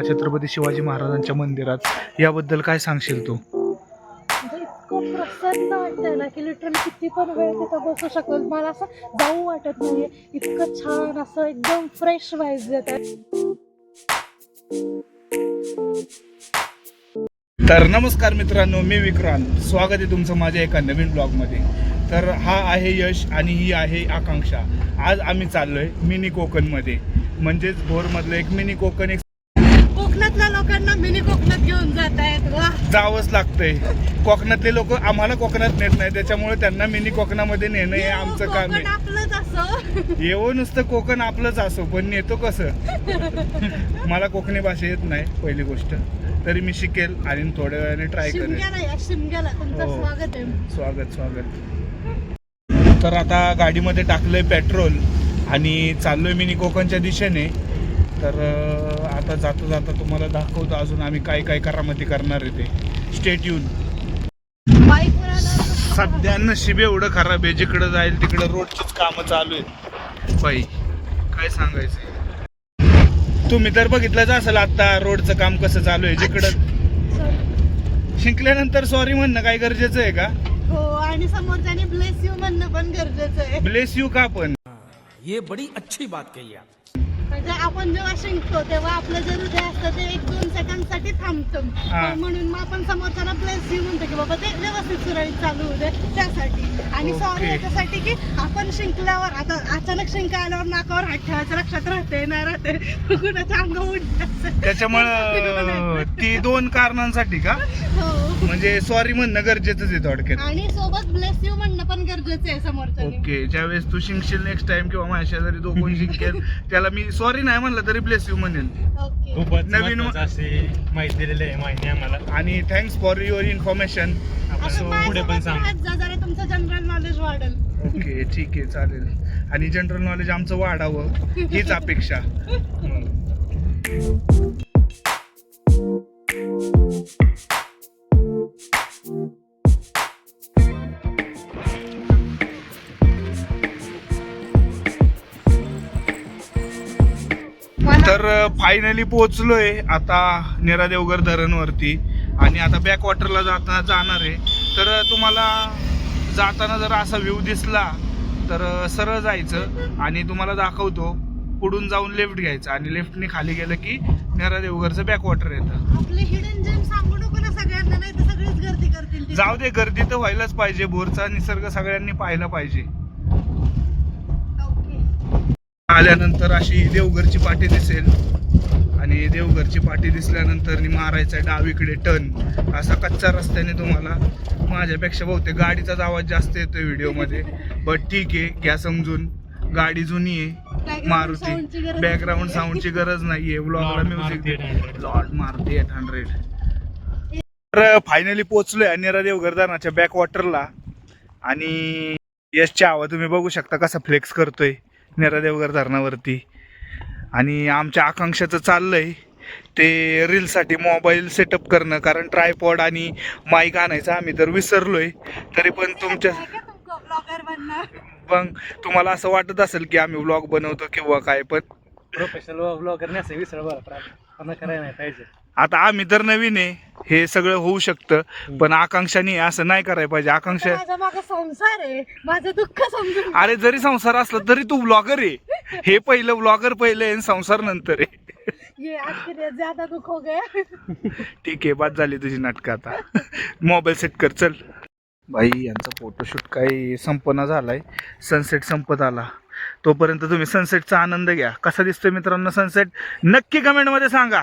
छत्रपती शिवाजी महाराजांच्या मंदिरात. याबद्दल काय सांगशील तू? म्हणजे इतकं प्रसन्न ना की लिटरली किती पण वेळ तिथं बसू शकतो मला असं जाऊ वाटत नाहीये. इतकं छान असं एकदम फ्रेश येत आहे तर नमस्कार मित्रांनो मी विक्रांत. स्वागत आहे तुमचं माझ्या एका नवीन ब्लॉगमध्ये तर हा आहे यश आणि ही आहे आकांक्षा. आज आम्ही चाललोय मिनी कोकणमध्ये. म्हणजेच भोरमधलं एक मिनी कोकण एक कोकणातल्या लोकांना मिनी कोकणात घेऊन जात आहेत वा. जावंच लागतंय. कोकणातले लोक आम्हाला कोकणात नेत नाही त्याच्यामुळे त्यांना मिनी कोकणामध्ये नेणं हे आमचं काम कोकण आहे आपलंच असं. येऊ नुसतं कोकण आपलंच असो पण नेतो कसं? मला कोकणी भाषा येत नाही पहिली गोष्ट. तरी मी शिकेल आणि थोड्या वेळाने ट्राय करेल. शिमग्याला या शिमग्याला. तुमचं हो. स्वागत आहे. स्वागत स्वागत. तर आता गाडीमध्ये टाकलंय पेट्रोल आणि चाललोय मिनी कोकणच्या दिशेने. तर आता जाता जाता तुम्हाला दाखवतो अजून आम्ही काय काय करामती करणार आहे ते. स्टेट येऊन सध्या नशीब एवढं खराब आहे जिकडं जाईल तिकडं रोडचीच कामं चालू आहेत. बाई काय सांगायचं? तुम्ही तर बघितलंच असेल आता रोडचं काम कसं चालू आहे जिकडं शिंकल्यानंतर सॉरी म्हणणं काय गरजेचं आहे का? हो आणि समोरच्याने ब्लेस यू म्हणणं पण गरजेचं आहे. ब्लेस यू का पण? ये बड़ी अच्छी बात कही आप। म्हणजे आपण जेव्हा शिंकतो तेव्हा आपलं जे हृदय असतं ते एक दोन सेकंडसाठी थांबतं. हा. म्हणून मग आपण समोरच्याला प्लेस यू म्हणतो की बाबा ते व्यवस्थित सुरळीत चालू होऊ दे त्यासाठी. आणि सॉरी ओके. याच्यासाठी की आपण शिंकल्यावर आता अचानक शिंका आल्यावर नाकावर हात ठेवायचं लक्षात राहते नाही राहते. कुणाच्या अंग उडत त्याच्यामुळं ती दोन कारणांसाठी का? हो. म्हणजे सॉरी म्हणणं गरजेचंच आहे थोडक्यात. आणि सोबत ब्लेस यू म्हणणं पण गरजेचं आहे समोरच्याने. ओके ज्यावेळेस तू शिंकशील नेक्स्ट टाइम किंवा माझ्या शेजारी कोण शिंकेल त्याला मी सॉरी नाही म्हणलं तरी ब्लेस यू म्हणेल. ओके खूपच नवीन- महत्त्वाचं माहिती दिलेली आहे माहिती आम्हाला. आणि थँक्स फॉर युअर इन्फॉर्मेशन पुढे पण माझ्यासोबत सांग. राहत जा जरा तुमचं जनरल नॉलेज वाढेल. ओके ठीक आहे चालेल. आणि जनरल नॉलेज आमचं वाढावं हीच अपेक्षा. तर फायनली पोहोचलोय आता नेरा देवघर धरणवरती. आणि आता बॅक वॉटरला जाता जाणार आहे. तर तुम्हाला जाताना जर असा व्ह्यू दिसला तर सरळ जायचं. आणि तुम्हाला दाखवतो पुढून जाऊन लेफ्ट घ्यायचं. आणि लेफ्टने खाली गेलं की नेरा देवघरचं बॅक वॉटर येतं. जाऊ दे गर्दी तर व्हायलाच पाहिजे. बोरचा निसर्ग सगळ्यांनी पाहायला पाहिजे. आल्यानंतर अशी देवघरची पाटी दिसेल. आणि देवघरची पाटी दिसल्यानंतर नी मारायचा डावीकडे टर्न असा कच्चा रस्त्याने तुम्हाला माझ्यापेक्षा बहुतेक गाडीचाच आवाज जास्त येतोय व्हिडिओमध्ये. बट ठीक आहे घ्या समजून. गाडी जुनी आहे. मारुती. sound ची गरज बॅकग्राऊंड. साऊंडची गरज नाहीये. ब्लॉगला Lord music Maruti 800. Lord Maruti eight hundred तर फायनली पोहोचलोय अनेरा देवघर धरणाच्या बॅक वॉटरला आणि यशच्या हवा तुम्ही बघू शकता कसा फ्लेक्स करतोय. नेरा देवघर धरणावरती. आणि आमच्या आकांक्षाचं चाललंय ते रीलसाठी मोबाईल सेटअप करणं कारण ट्रायपॉड आणि माईक आणायचं आम्ही तर विसरलोय. तरी पण तुमच्या आहे मग तुम्हाला असं वाटत असेल की आम्ही व्लॉग बनवतो किंवा काय पण प्रोफेशनल ब्लॉगर नाही असं विसर बरं पण करायला नाही पाहिजे. आता आम्ही तर नवीन आहे. हे सगळं होऊ शकतं पण आकांक्षाने असं नाही करायला पाहिजे. आकांक्षा मागे संसार आहे. माझं दुःख समजून अरे जरी संसार असला तरी तू ब्लॉगर आहे. हे पहिलं ब्लॉगर पहिलं आहे आणि संसार नंतर आहे. ये आज के लिए ज्यादा दुःख हो गया. ठीक आहे बाद झाली तुझी नाटकं आता. मोबाईल सेट कर चल. बाई यांचा फोटोशूट काही संपना झालाय. सनसेट संपत आला. तोपर्यंत तुम्ही सनसेटचा आनंद घ्या. कसा दिसतोय मित्रांनो सनसेट नक्की कमेंटमध्ये सांगा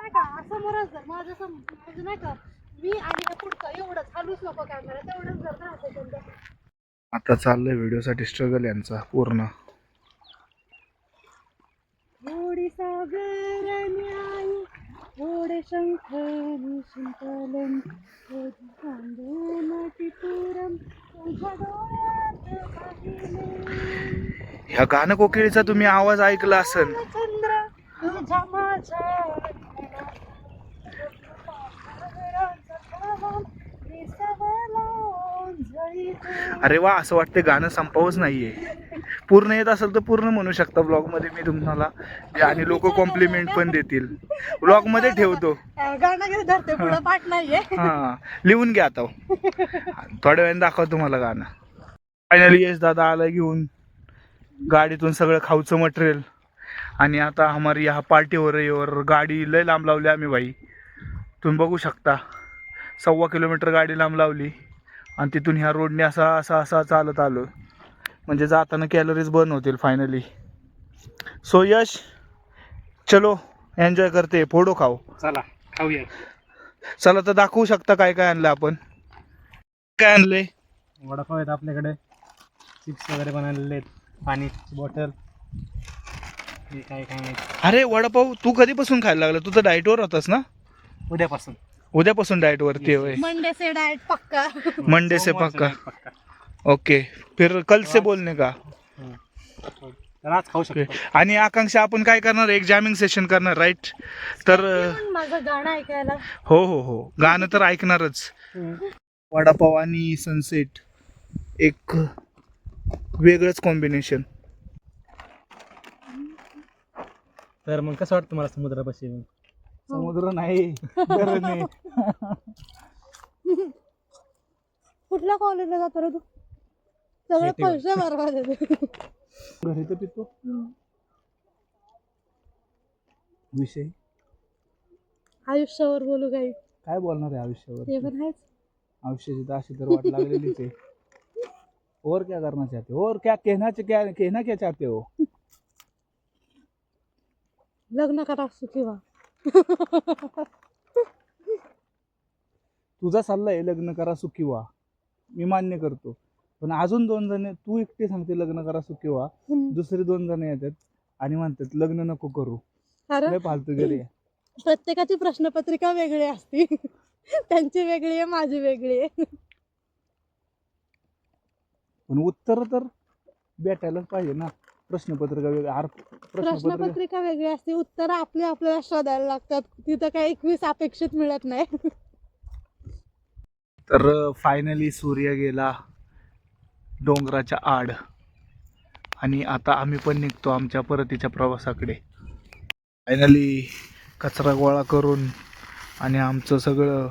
फक्त नाही समोरच जर माझ्यासमोर म्हणजे नाही का मी आणि पुढचं एवढंच हलूच नको कॅमेरा तेवढंच जर दहा सेकंद आता चाललंय व्हिडिओसाठी स्ट्रगल यांचा पूर्ण. थोडी सागर न्याय थोडे शंख शिंपलन थोडी चांदण टिपुरम तुझ्या डोळ्यात पाहिले. ह्या गाणं कोकिळीचा तुम्ही आवाज ऐकला असेल चंद्र तुझ्या माझ्या अरे वा असं वाटतं गाणं संपावंच नाहीये. पूर्ण येत असेल तर पूर्ण म्हणू शकता ब्लॉगमध्ये मी तुम्हाला. आणि लोक कॉम्प्लिमेंट पण देतील. ब्लॉगमध्ये ठेवतो. हा. लिहून घ्या आता थोड्या वेळाने दाखवतो तुम्हाला गाणं. फायनली यश दादा आला घेऊन. गाडीतून सगळं खाऊचं मटेरियल आणि आता हमारी ह्या पार्टीवर येवर गाडी लय लांब लावली आम्ही बाई तुम्ही बघू शकता. सव्वा किलोमीटर गाडी लांब लावली. आणि तिथून ह्या रोडने असा असा असा चालत आलो. म्हणजे जाताना कॅलरीज बर्न होतील फायनली सो यश चलो एन्जॉय करते. फोडो खाओ चला खाऊया. चला तर दाखवू शकता काय काय आणलं आपण. काय आणलंय? वडापाव आहेत आपल्याकडे. चिप्स वगैरे बनवलेले आहेत. पाण्याची बॉटल हे काय काय नाही. अरे वडापाव तू कधीपासून खायला लागला? तू तर डाएटवर होतास ना? उद्यापासून. उद्यापासून डाएट वरती होय. मंडे से डाएट पक्का. मंडे से पक्का. ओके फिर कल से बोलने का. हम्म. तर आज खाऊ शकतो. आणि आकांक्षा आपण काय करणार? एक जॅमिंग सेशन करणार राईट तर माझं गाणं ऐकायला. हो हो हो. गाणं तर ऐकणारच. वडापाव आणि सनसेट एक वेगळंच कॉम्बिनेशन तर मग कसं वाटतं मला समुद्रापाशी येऊन? समुद्र नाही धरण आहे. कुठल्या कॉलेजला जातो रे तू? सगळे शेतीवर. पैसे बरबाद आहेत. घरी तर पितो. विषय? आयुष्यावर बोलू काही. काय बोलणार आहे आयुष्यावर? ते पण आहेच. आयुष्याची तर अशी तर वाट लागलेलीच आहे. और क्या करना चाहते हो? और क्या कहना च- क्या कहना क्या चाहते हो? लग्न करा सुखी व्हा. तुझा सल्ला आहे लग्न करा सुखी व्हा. मी मान्य करतो. पण अजून दोन जण तू एकटे सांगते लग्न करा सुखी व्हा. दुसरे दोन जण येतात आणि म्हणतात लग्न नको करू. लय फालतू गेले प्रत्येकाची प्रश्नपत्रिका वेगळी असते. त्यांची वेगळी आहे माझी वेगळी आहे. पण उत्तर तर भेटायलाच पाहिजे ना. प्रश्नपत्रिका वेगळी आर प्रश्नपत्रिका प्रश्नपत्रिका वेगळी असते. उत्तर आपली आपल्याला शोधायला लागतात. तिथं काही एकवीस अपेक्षित मिळत नाही. तर फायनली सूर्य गेला. डोंगराच्या आड. आणि आता आम्ही पण निघतो आमच्या परतीच्या प्रवासाकडे. फायनली कचरा गोळा करून आणि आमचं सगळं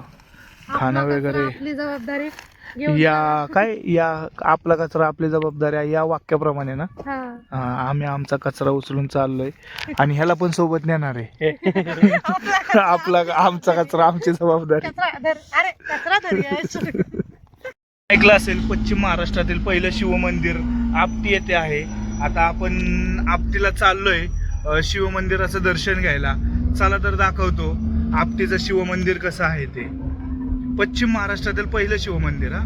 खाणं आपला कचरा, वगैरे. आपली जबाबदारी. या काय या आपला कचरा आपली जबाबदारी आहे या वाक्याप्रमाणे ना? हा. हा, आम्ही आमचा कचरा उचलून चाललोय. आणि ह्याला पण सोबत नेणार आहे. आपला आमचा कचरा आमची जबाबदारी. कचरा धर. अरे कचरा धर यश. ऐकलं असेल पश्चिम महाराष्ट्रातील पहिलं शिवमंदिर आपटी येथे आहे. आता आपण आपटीला चाललोय अं, शिवमंदिराचं दर्शन घ्यायला. चला तर दाखवतो आपटीचं शिवमंदिर कसं आहे ते. पश्चिम महाराष्ट्रातील पहिलं शिवमंदिर हा.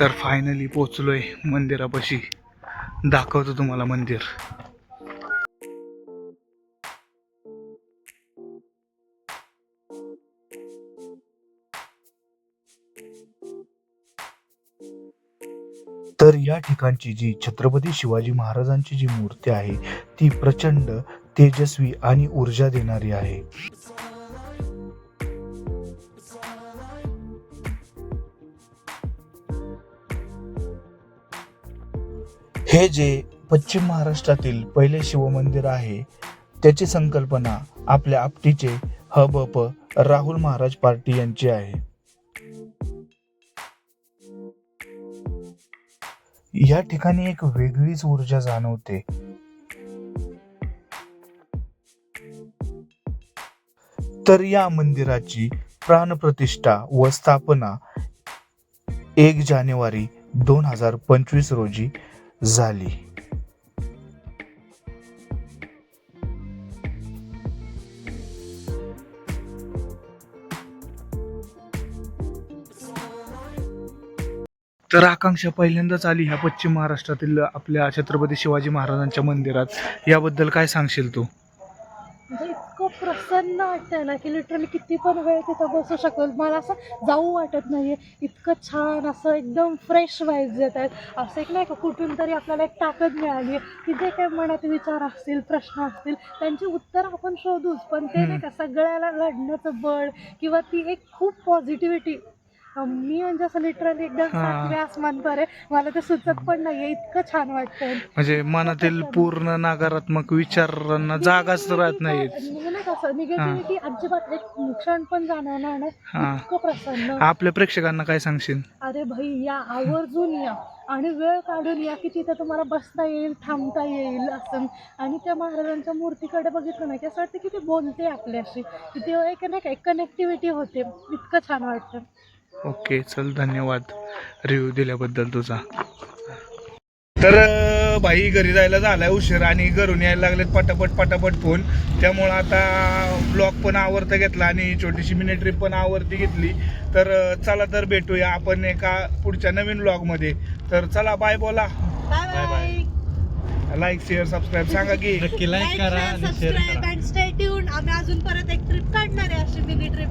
तर फायनली पोचलोय मंदिरापाशी. दाखवतो तुम्हाला मंदिर. तर या ठिकाणची जी छत्रपती शिवाजी महाराजांची जी मूर्ती आहे ती प्रचंड तेजस्वी आणि ऊर्जा देणारी आहे. हे जे पश्चिम महाराष्ट्रातील पहिले शिवमंदिर आहे त्याची संकल्पना आपल्या आपटीचे ह बप राहुल महाराज पार्टी यांची आहे. या ठिकाणी एक वेगळीच ऊर्जा जाणवते. तर या मंदिराची प्राणप्रतिष्ठा व स्थापना एक जानेवारी दोन हजार पंचवीस रोजी झाली तर आकांक्षा पहिल्यांदाच आली ह्या पश्चिम महाराष्ट्रातील आपल्या छत्रपती शिवाजी महाराजांच्या मंदिरात. याबद्दल काय सांगशील तू? प्रसन्न वाटतंय ना की लिटरली किती पण वेळ तिथं बसू शकेल. मला असं जाऊ वाटत नाहीये. इतकं छान असं एकदम फ्रेश वाईब्स येत आहेत. असं एक नाही का कुठून तरी आपल्याला एक ताकद मिळाली की जे काही मनात विचार असतील प्रश्न असतील त्यांची उत्तर आपण शोधूच. पण ते नाही का सगळ्याला लढण्याचं बळ किंवा ती एक खूप पॉझिटिव्हिटी मी म्हणजे असं लिटरली एकदम हा. सातवे आसमान पर आहे मला ते सुचत पण नाहीये इतकं छान वाटतंय. म्हणजे मनातील पूर्ण नकारात्मक विचारांना जागाच राहत नाही कसं निगेटिव्हिटी अजिबात एक क्षण पण जाणवणार नाही. हा. इतकं प्रसन्न. आपल्या प्रेक्षकांना काय सांगशील? अरे भाई या आवर्जून या. आणि वेळ काढून या की तिथे तुम्हाला बसता येईल थांबता येईल असं. आणि त्या महाराजांच्या मूर्तीकडे बघितलं ना की असं वाटतं की ते बोलते आपल्याशी. तिथे एक नाही का एक कनेक्टिव्हिटी होते. इतकं छान वाटतं. ओके चल धन्यवाद. रिव्ह्यू दिल्याबद्दल तुझा. तर भाई घरी जायला झालाय उशीर आणि घरून यायला लागलेत पटापट पटापट फोन. त्यामुळं आता ब्लॉग पण आवरता घेतला आणि छोटीशी मिनी ट्रिप पण आवरती घेतली. तर चला तर भेटूया आपण एका पुढच्या नवीन ब्लॉगमध्ये तर चला बाय बोला. Bye bye like share subscribe सांगा की. नक्की लाईक करा आणि शेअर करा. अँड स्टे ट्यून आम्ही अजून परत एक ट्रिप काढणार आहे अशी mini trip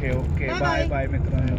okay okay bye. Bye मित्रांनो